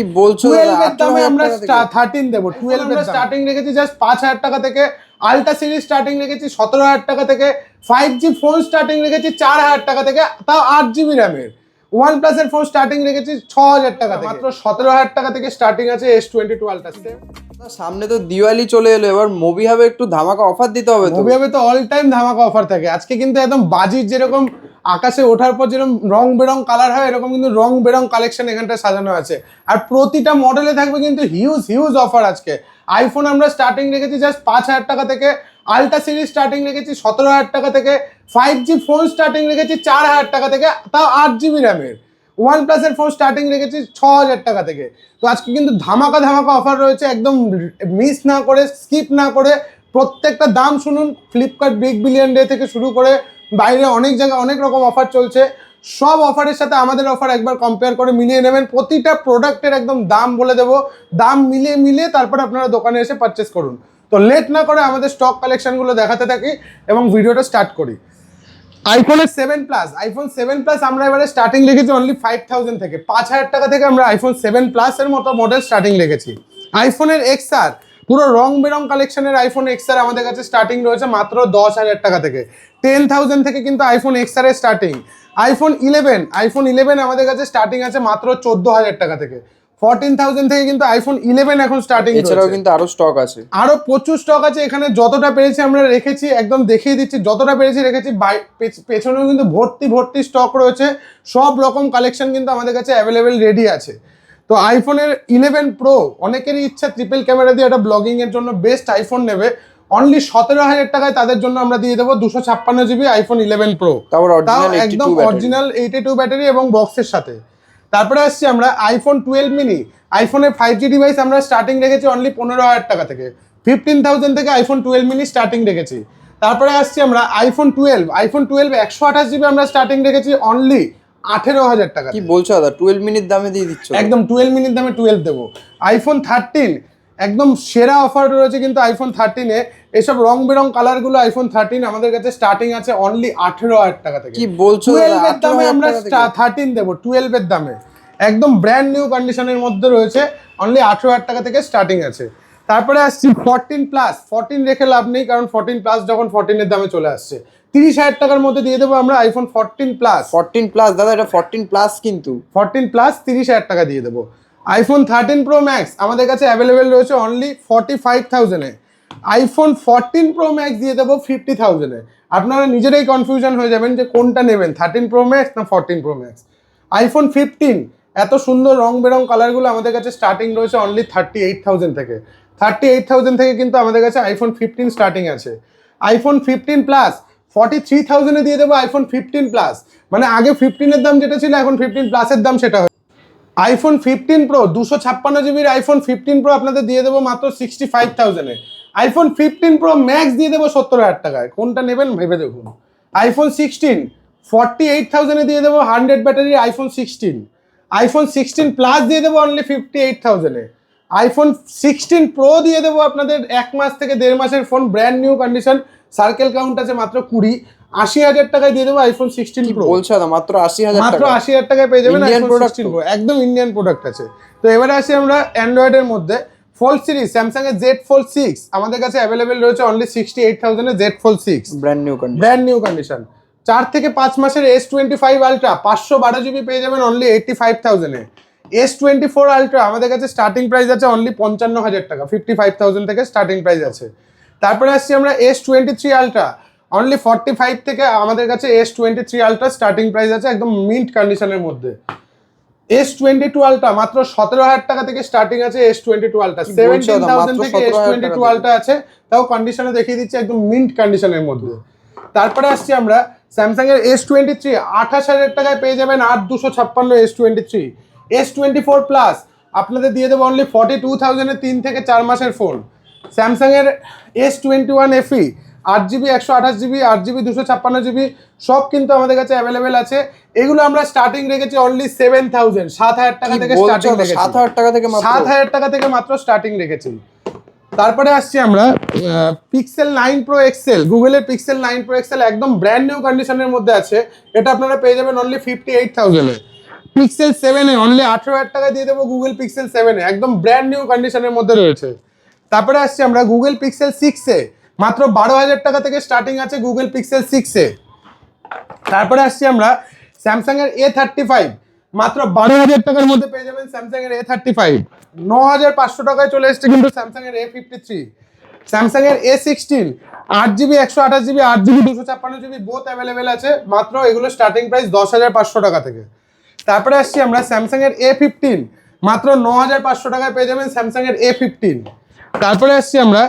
কি বলছো? টুয়েলভ এর দামে আমরা টাকা থেকে? থার্টিন দেবো। টুয়েলভ স্টার্টিং রেখেছি জাস্ট পাঁচ হাজার টাকা থেকে। আলট্রা সিরিজ স্টার্টিং রেখেছি সতেরো হাজার টাকা থেকে। ফাইভ জি ফোন স্টার্টিং রেখেছি চার হাজার টাকা থেকে। তাও আট জিবি র্যামের ওয়ান প্লাস এর ফোন স্টার্টিং রেখেছি ছ হাজার টাকা থেকে। মাত্র সতেরো হাজার টাকা থেকে স্টার্টিং আছে এস টোয়েন্টি টু আলট্রা সামনে তো দিওয়ালি চলে এলো। এবার মুভি হবে একটু ধামাকা অফার দিতে হবে মুভি হবে তো অল টাইম ধামাকা অফার থাকে। আজকে কিন্তু একদম বাজির যেরকম আকাশে ওঠার পর যেরকম রং বেরং কালার হয়, এরকম কিন্তু রং বেরং কালেকশন এখানটা সাজানো আছে। আর প্রতিটা মডেলে থাকবে কিন্তু হিউজ হিউজ অফার আজকে। আইফোন আমরা স্টার্টিং রেখেছি জাস্ট পাঁচ হাজার টাকা থেকে আলট্রা সিরিজ স্টার্টিং রেখেছি সতেরো হাজার টাকা থেকে ফাইভ জি ফোন স্টার্টিং রেখেছি চার হাজার টাকা থেকে, তাও আট জিবি র্যামের ওয়ান প্লাসের ফোন স্টার্টিং রেখেছি ছ হাজার টাকা থেকে। তো আজকে কিন্তু ধামাকা ধামাকা অফার রয়েছে, একদম মিস না করে স্কিপ না করে, প্রত্যেকটা দাম শুনুন ফ্লিপকার্ট বিগ বিলিয়ন ডে থেকে শুরু করে বাইরে অনেক জায়গায় অনেক রকম অফার চলছে। সব অফারের সাথে আমাদের অফার একবার কম্পেয়ার করে মিলিয়ে নেবেন। প্রতিটা প্রোডাক্টের একদম দাম বলে দেবো। দাম মিলিয়ে মিলিয়ে তারপর আপনারা দোকানে এসে পারচেস করুন। তো লেট না করে আমাদের স্টক কালেকশনগুলো দেখাতে থাকি এবং ভিডিওটা স্টার্ট করি। আইফোনের seven plus iPhone seven plus আমরা এবারে স্টার্টিং রেখেছি অনলি ফাইভ থাউজেন্ড থেকে। পাঁচ হাজার টাকা থেকে আমরা আইফোন সেভেন প্লাসের মতো মডেল স্টার্টিং রেখেছি। আইফোনের এক্সআর পুরো রং বেরং কালেকশনের আইফোন এক্সআর আমাদের কাছে স্টার্টিং রয়েছে মাত্র দশ হাজার টাকা থেকে। টেন থাউজেন্ড থেকে কিন্তু আইফোন এক্সআর এর starting iPhone eleven iPhone eleven আমাদের কাছে স্টার্টিং আছে মাত্র চোদ্দ হাজার টাকা থেকে। ফোরটিন থাউজেন্ড থেকে কিন্তু আইফোন ইলেভেন এখন স্টার্টিং এছাড়াও কিন্তু আরও স্টক আছে। আরও প্রচুর স্টক আছে এখানে যতটা পেরেছি আমরা রেখেছি একদম দেখিয়ে দিচ্ছি যতটা পেরেছি রেখেছি পেছনেও কিন্তু ভর্তি ভর্তি স্টক রয়েছে। সব রকম কালেকশন কিন্তু আমাদের কাছে অ্যাভেলেবেল রেডি আছে। তো আইফোনের ইলেভেন প্রো অনেকেরই ইচ্ছা ট্রিপল ক্যামেরা দিয়ে একটা ব্লগিং এর জন্য বেস্ট আইফোন নেবে। অনলি সতেরো হাজার টাকায় তাদের জন্য আমরা দিয়ে দেবো দুশো ছাপ্পান্ন জিবি আইফোন ইলেভেন প্রো তারপর তাও একদম অরিজিনাল এইটি টু ব্যাটারি এবং বক্সের সাথে। তারপরে আসছি আমরা আইফোন টুয়েলভ মিনি আইফোনের ফাইভ জি ডিভাইস আমরা স্টার্টিং রেখেছি অনলি পনেরো হাজার টাকা থেকে। ফিফটিন থাউজেন্ড থেকে আইফোন টুয়েলভ মিনি স্টার্টিং রেখেছি। তারপরে আসছি আমরা আইফোন টুয়েলভ আইফোন টুয়েলভ একশো আঠাশ জিবি আমরা স্টার্টিং রেখেছি অনলি আঠেরো হাজার টাকা কি বলছো দাদা? টুয়েলভ মিনিট দামে দিয়ে দিচ্ছ একদম টুয়েলভ মিনিট দামে টুয়েলভ দেবো। আইফোন থার্টিন একদম সেরা অফার রয়েছে কিন্তু আইফোন থার্টিনে এসব রং বেরং কালারগুলো আইফোন থার্টিন আমাদের কাছে স্টার্টিং আছে অনলি আঠেরো হাজার টাকা থেকে। কি বলছো টুয়েলভ এর দামে আমরা থার্টিন দেবো টুয়েলভ এর দামে। একদম ব্র্যান্ড নিউ কন্ডিশনের মধ্যে রয়েছে অনলি আঠেরো হাজার টাকা থেকে স্টার্টিং আছে। তারপরে আসছি ফোরটিন প্লাস ফোরটিন রেখে লাভ নেই কারণ ফোরটিন প্লাস যখন ফোরটিনের দামে চলে আসছে। তিরিশ হাজার টাকার মধ্যে দিয়ে দেবো আমরা আইফোন ফোরটিন প্লাস 14 প্লাস দাদা এটা 14 প্লাস কিন্তু। ফোরটিন প্লাস তিরিশ হাজার টাকা দিয়ে দেবো। আইফোন থার্টিন প্রো ম্যাক্স আমাদের কাছে অ্যাভেলেবেল রয়েছে অনলি ফর্টি ফাইভ থাউজেন্ডে আইফোন ফোরটিন প্রো ম্যাক্স দিয়ে দেবো ফিফটি থাউজেন্ডে আপনারা নিজেরাই কনফিউশন হয়ে যাবেন যে কোনটা নেবেন থার্টিন প্রো ম্যাক্স না fourteen pro max iPhone fifteen এত সুন্দর রং বেরং কালারগুলো আমাদের কাছে স্টার্টিং রয়েছে অনলি থার্টি এইট থাউজেন্ড থেকে। থার্টি এইট থাউজেন্ড থেকে কিন্তু আমাদের কাছে আইফোন ফিফটিন স্টার্টিং আছে। IPhone fifteen plus forty three থাউজেন্ডে দিয়ে দেবো আইফোন ফিফটিন প্লাস মানে আগে ফিফটিনের দাম যেটা ছিল, এখন ফিফটিন প্লাসের দাম সেটা আইফোন ফিফটিন প্রো দুশো ছাপ্পান্ন জিবির আইফোন ফিফটিন প্রো আপনাদের দিয়ে দেবো মাত্র সিক্সটি ফাইভ থাউজেন্ডে আইফোন ফিফটিন প্রো ম্যাক্স দিয়ে দেবো সত্তর হাজার টাকায়। কোনটা নেবেন ভেবে দেখুন। আইফোন সিক্সটিন ফর্টি এইট থাউজেন্ডে দিয়ে দেবো hundred battery iPhone sixteen iPhone sixteen plus দিয়ে দেবো অনলি ফিফটি এইট থাউজেন্ডে আইফোন সিক্সটিন প্রো দিয়ে দেবো আপনাদের এক মাস থেকে দেড় মাসের phone brand new condition cycle count আছে মাত্র কুড়ি। আশি হাজার টাকায় দিয়ে দেবো আইফোন সিক্সটিন প্রো বলছো মাত্র 80000 মাত্র আশি হাজার টাকায় পেয়ে যাবেন আইফোন সিক্সটিন তো। একদম ইন্ডিয়ান প্রোডাক্ট আছে। তো এবারে আসি আমরা অ্যান্ড্রয়েডের মধ্যে। ফোল্ড সিরিজ স্যামসাং এর জেড ফোল্ড সিক্স আমাদের কাছে অ্যাভেলেবেল রয়েছে only sixty eight থাউজেন্ডে Z fold six brand new condition brand new condition চার থেকে পাঁচ মাসের এস টোয়েন্টি ফাইভ আলট্রা পাঁচশো বারো জিবি পেয়ে যাবেন অনলি এইটটি ফাইভ থাউজেন্ডে এস টোয়েন্টি ফোর আলট্রা আমাদের কাছে স্টার্টিং প্রাইস আছে অনলি পঞ্চান্ন হাজার টাকা ফিফটি ফাইভ থাউজেন্ড থেকে স্টার্টিং প্রাইস আছে। তারপরে আসছি আমরা S twenty three ultra only forty five থেকে আমাদের কাছে S twenty three ultra starting price আছে একদম মিন্ট কন্ডিশনের মধ্যে। এস টোয়েন্টি টু আলট্রা মাত্র সতেরো হাজার টাকা থেকে স্টার্টিং আছে S twenty two ultra seventeen thousand থেকে এস টোয়েন্টি টু আলট্রা আছে তাও কন্ডিশনে দেখিয়ে দিচ্ছে একদম মিন্ট কন্ডিশনের মধ্যে। তারপরে আসছি আমরা স্যামসাং এর এস টোয়েন্টি থ্রি আঠাশ হাজার টাকায় পেয়ে যাবেন আট দুশো ছাপ্পান্ন S twenty three S twenty four plus আপনাদের দিয়ে দেবো অনলি ফর্টি টু থাউজেন্ডের তিন থেকে চার মাসের ফোন স্যামসাংয়ের এস টোয়েন্টি ওয়ান এফি আট জিবি একশো আঠাশ জিবি আট জিবি দুশো ছাপ্পান্ন জিবি সব কিন্তু আমাদের কাছে অ্যাভেলেবেল আছে। এগুলো আমরা স্টার্টিং রেখেছি অনলি সেভেন থাউজেন্ড সাত হাজার টাকা থেকে স্টার্টিং রেখেছি। 7000 টাকা থেকে সাত হাজার টাকা থেকে মাত্র স্টার্টিং রেখেছি। তারপরে আসছি আমরা পিক্সেল নাইন প্রো এক্সেল গুগলের পিক্সেল নাইন প্রো এক্সেল একদম ব্র্যান্ড নিউ কন্ডিশনের মধ্যে আছে। এটা আপনারা পেয়ে যাবেন অনলি ফিফটি এইট থাউজেন্ডে পিক্সেল সেভেনে অনলি আঠেরো হাজার টাকা দিয়ে দেবো গুগল পিক্সেল সেভেনে একদম ব্র্যান্ড নিউ কন্ডিশনের মধ্যে রয়েছে। তারপরে আসছি আমরা গুগল পিক্সেল সিক্সে মাত্র বারো হাজার টাকা থেকে স্টার্টিং আছে গুগল পিক্সেল সিক্সে তারপরে আসছি আমরা স্যামসাং এর এ থার্টি ফাইভ মাত্র বারো হাজার টাকার মধ্যে পেয়ে যাবেন স্যামসাং এর এ থার্টি ফাইভ ন হাজার পাঁচশো টাকায় চলে এসছে কিন্তু স্যামসাং এর এ ফিফটি থ্রি স্যামসাং এর এ সিক্সটিন আট জিবি, একশো আঠাশ জিবি, আট জিবি, দুশো ছাপ্পান্ন জিবি বোথ অ্যাভেলেবেল আছে। মাত্র এগুলো স্টার্টিং প্রাইস দশ হাজার পাঁচশো টাকা থেকে। তারপরে আসছি আমরা স্যামসাং এর এ ফিফটিন মাত্র ন হাজার পাঁচশো টাকায় পেয়ে যাবেন স্যামসাং এর এ ফিফটিন তারপরে আসছি আমরা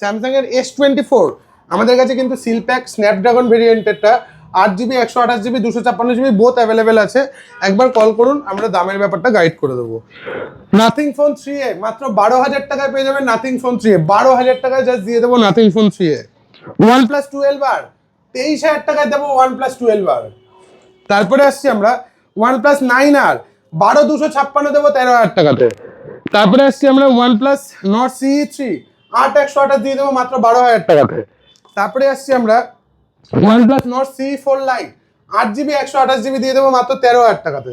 স্যামসাং এর এস টোয়েন্টি ফোর আমাদের কাছে কিন্তু সিলপ্যাক স্ন্যাপড্রাগন ভেরিয়েন্টেরটা আট জিবি একশো আঠাশ জিবি দুশো ছাপ্পান্ন জিবি বোথ অ্যাভেলেবেল আছে। একবার কল করুন, আমরা দামের ব্যাপারটা গাইড করে দেবো। নাথিং ফোন থ্রি এ মাত্র বারো হাজার টাকায় পেয়ে যাবেন নাথিং ফোন থ্রি এ বারো হাজার টাকায় জাস্ট দিয়ে দেবো nothing phone three A one plus twelve আর তেইশ হাজার টাকায় দেবো ওয়ান প্লাস টুয়েলভ আর তারপরে আসছি আমরা ওয়ান প্লাস নাইন আর। বারো দুশো ছাপ্পান্ন দেবো তেরো হাজার টাকাতে। তারপরে আসছি আমরা one plus Nord C three আট একশো আঠাশ দিয়ে দেবো মাত্র বারো হাজার টাকাতে। তারপরে আসছি আমরা one plus Nord C four lite আট জিবি একশো আঠাশ জিবি দিয়ে দেবো মাত্র তেরো হাজার টাকাতে।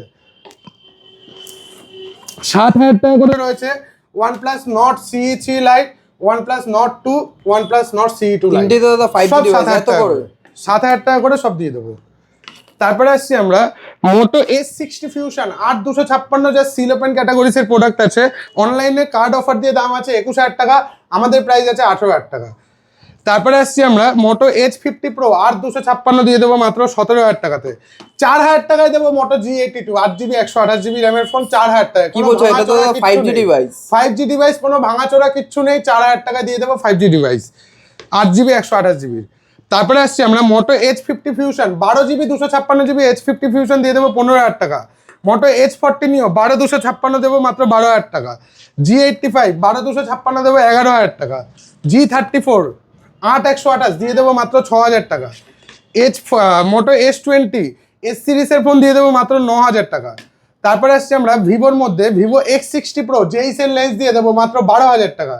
সাত হাজার টাকা করে রয়েছে one plus Nord C three lite one plus Nord two one plus Nord C two lite সাত হাজার টাকা করে সব দিয়ে দেবো। তারপরে আসছি আমরা মোটো এস সিক্সটি ফিউশন আট দুশো ছাপ্পান্ন যা সিলোপেন ক্যাটাগরিসের প্রোডাক্ট আছে। অনলাইনে কার্ড অফার দিয়ে দাম আছে একুশ হাজার টাকা আমাদের প্রাইস আছে আঠেরো হাজার টাকা। তারপরে আসছি আমরা মোটো এইচ ফিফটি প্রো আট দুশো ছাপ্পান্ন দিয়ে দেবো মাত্র সতেরো হাজার টাকাতে। চার হাজার টাকায় দেবো মোটো জি এইটি টু আট জিবি একশো আঠাশ জিবি র্যামের ফোন চার হাজার টাকা কি বলছো এটা তো five G device five G device কোনো ভাঙাচোরা কিচ্ছু নেই চার হাজার টাকা দিয়ে দেবো ফাইভ জি ডিভাইস আট জিবি একশো আঠাশ জিবির তারপরে আসছি আমরা মোটো এইচ ফিফটি ফিউশন বারো জিবি দুশো ছাপ্পান্ন জিবি এইচ ফিফটি ফিউশন দিয়ে দেবো পনেরো হাজার টাকা। মোটো এইচ ফোরটি নিও বারো দুশো ছাপ্পান্ন দেবো মাত্র বারো হাজার টাকা। জি এইটটি ফাইভ বারো দুশো ছাপ্পান্ন দেবো এগারো হাজার টাকা। জি থার্টি ফোর আট একশো আঠাশ দিয়ে দেবো মাত্র ছ হাজার টাকা। H moto S twenty S সিরিজের ফোন দিয়ে দেবো মাত্র ন হাজার টাকা। তারপরে আসছি আমরা ভিভোর মধ্যে, ভিভো এক্স সিক্সটি প্রো জেইসের লেন্স দিয়ে দেবো মাত্র বারো হাজার টাকা।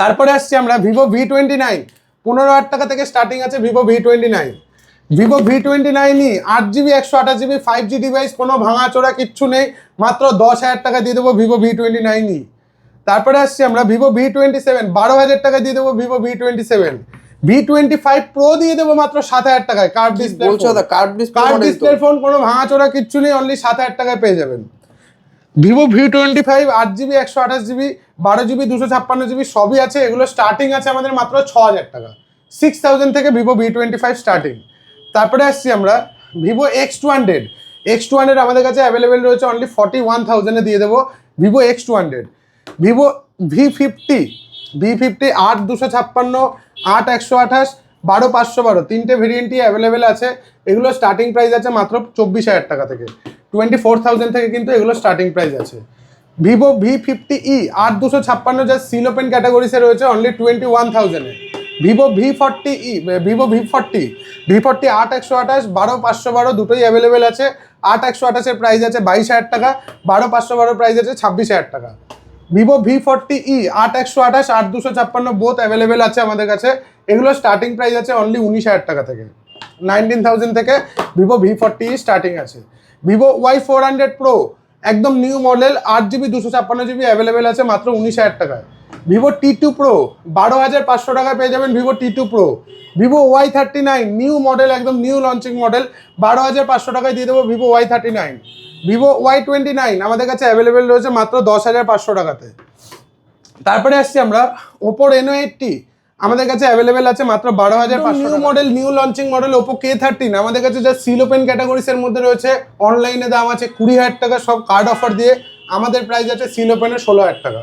তারপরে আসছি আমরা ভিভো ভি টোয়েন্টি নাইন পনেরো হাজার টাকা থেকে স্টার্টিং আছে Vivo V twenty nine Vivo V twenty নাইনই আট জিবি একশো আঠাশ জিবি ফাইভ জি ডিভাইস কোনো ভাঙাচোরা কিচ্ছু নেই। মাত্র দশ হাজার টাকা দিয়ে দেবো ভিভো ভি টোয়েন্টি নাইনই তারপরে আসছি আমরা ভিভো ভি টোয়েন্টি সেভেন বারো হাজার টাকা দিয়ে দেবো Vivo V twenty seven V twenty five pro দিয়ে দেবো মাত্র সাত হাজার টাকায়। Curved display curved display phone কোনো ভাঙাচোরা কিচ্ছু নেই অনলি সাত হাজার টাকায় পেয়ে যাবেন। ভিভো ভি টোয়েন্টি ফাইভ আট জিবি একশো আঠাশ জিবি বারো জিবি দুশো ছাপ্পান্ন জিবি সবই আছে। এগুলো স্টার্টিং আছে আমাদের মাত্র ছ হাজার টাকা। সিক্স থাউজেন্ড থেকে Vivo V twenty five starting তারপরে আসছি আমরা Vivo X two hundred X two hundred আমাদের কাছে অ্যাভেলেবেল রয়েছে অনলি ফর্টি ওয়ান থাউজেন্ডে দিয়ে দেবো Vivo X two hundred Vivo V fifty V fifty আট দুশো ছাপ্পান্ন, আট একশো আঠাশ, বারো পাঁচশো বারো। তিনটে ভেরিয়েন্টই অ্যাভেলেবেল আছে। এগুলো স্টার্টিং প্রাইস আছে মাত্র চব্বিশ হাজার টাকা থেকে। টোয়েন্টি ফোর থাউজেন্ড থেকে কিন্তু এগুলো স্টার্টিং প্রাইস আছে। ভিভো ভি ফিফটি ই আট দুশো ছাপ্পান্ন যা সিলোপেন ক্যাটাগরিসে রয়েছে only twenty one থাউজেন্ডে Vivo V forty E Vivo V forty V forty আট একশো আঠাশ, বারো পাঁচশো বারো দুটোই অ্যাভেলেবেল আছে। আট একশো আঠাশের প্রাইস আছে বাইশ হাজার টাকা, বারো পাঁচশো বারো প্রাইস আছে ছাব্বিশ হাজার টাকা। ভিভো ভি ফর্টি ই আট একশো আঠাশ, আট দুশো ছাপ্পান্ন বোথ অ্যাভেলেবেল আছে আমাদের কাছে। এগুলো স্টার্টিং প্রাইস আছে অনলি উনিশ হাজার টাকা থেকে। নাইনটিন থাউজেন্ড থেকে ভিভো ভি ফর্টি স্টার্টিং আছে। Vivo Y four hundred pro একদম নিউ মডেল আট জিবি দুশো ছাপ্পান্ন জিবি অ্যাভেলেবেল আছে মাত্র উনিশ হাজার টাকায়। ভিভো টি টু প্রো বারো হাজার পাঁচশো টাকায় পেয়ে যাবেন Vivo T two pro Vivo Y thirty nine new model একদম নিউ লঞ্চিং মডেল বারো হাজার পাঁচশো টাকায় দিয়ে দেবো Vivo Y thirty nine Vivo Y twenty nine আমাদের কাছে অ্যাভেলেবেল রয়েছে মাত্র দশ হাজার পাঁচশো টাকাতে। তারপরে আসছি আমরা ওপো রেনো এইটটি আমাদের কাছে অ্যাভেলেবেল আছে মাত্র বারো হাজার new model new launching model Oppo K thirteen আমাদের কাছে যা সিলোপেন ক্যাটাগরিসের মধ্যে রয়েছে। অনলাইনে দাম আছে কুড়ি হাজার টাকা সব কার্ড অফার দিয়ে। আমাদের প্রাইস আছে সিলোপেনের ষোলো হাজার টাকা।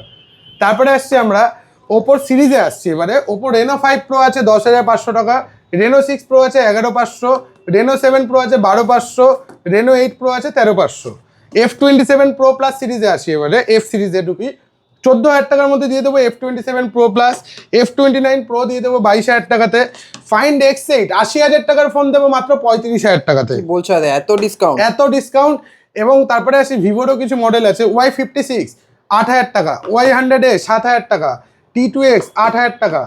তারপরে আসছি আমরা ওপোর সিরিজে আসছি। এবারে ওপো রেনো ফাইভ প্রো আছে দশ হাজার পাঁচশো টাকা রেনো সিক্স প্রো আছে এগারো পাঁচশো রেনো সেভেন প্রো আছে বারো পাঁচশো রেনো এইট প্রো আছে তেরো পাঁচশো। F twenty seven pro plus সিরিজে আসি এবারে এফ সিরিজে ঢুকি। চোদ্দ হাজার টাকার মধ্যে দিয়ে দেবো F twenty seven pro plus F twenty nine pro দিয়ে দেবো বাইশ হাজার টাকাতে। ফাইন্ড এক্স এইট আশি হাজার টাকার ফোন দেবো মাত্র পঁয়ত্রিশ হাজার টাকাতে। বলছো এত ডিসকাউন্ট এত ডিসকাউন্ট এবং তারপরে আসি ভিভোরও কিছু মডেল আছে ওয়াই ফিফটি সিক্স আট হাজার টাকা ওয়াই হান্ড্রেড এ সাত হাজার টাকা টি টু এক্স আট হাজার টাকা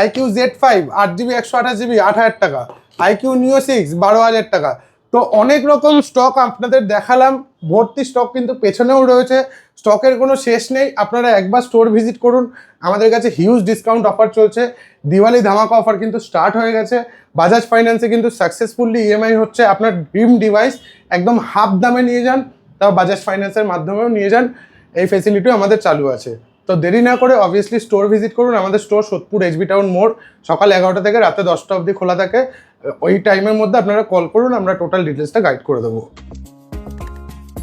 আইকিউ জেড ফাইভ আট জিবি একশো আঠাশ জিবি আট হাজার টাকা আইকিউ নিও সিক্স বারো হাজার টাকা। তো অনেক রকম স্টক আপনাদের দেখালাম ভর্তি স্টক কিন্তু পেছনেও রয়েছে। স্টকের কোনো শেষ নেই। আপনারা একবার স্টোর ভিজিট করুন। আমাদের কাছে হিউজ ডিসকাউন্ট অফার চলছে। দিওয়ালি ধামাকা অফার কিন্তু স্টার্ট হয়ে গেছে। বাজাজ ফাইন্যান্সে কিন্তু সাকসেসফুলি ইএমআই হচ্ছে। আপনার ড্রিম ডিভাইস একদম হাফ দামে নিয়ে যান। তাও বাজাজ ফাইন্যান্সের মাধ্যমেও নিয়ে যান। এই ফেসিলিটিও আমাদের চালু আছে। তো দেরি না করে অবভিয়াসলি স্টোর ভিজিট করুন। আমাদের স্টোর সোদপুর এইচবি টাউন মোড়। সকাল এগারোটা থেকে রাতে দশটা অবধি খোলা থাকে। ওই টাইমের মধ্যে আপনারা কল করুন। আমরা টোটাল ডিটেলসটা গাইড করে দেবো।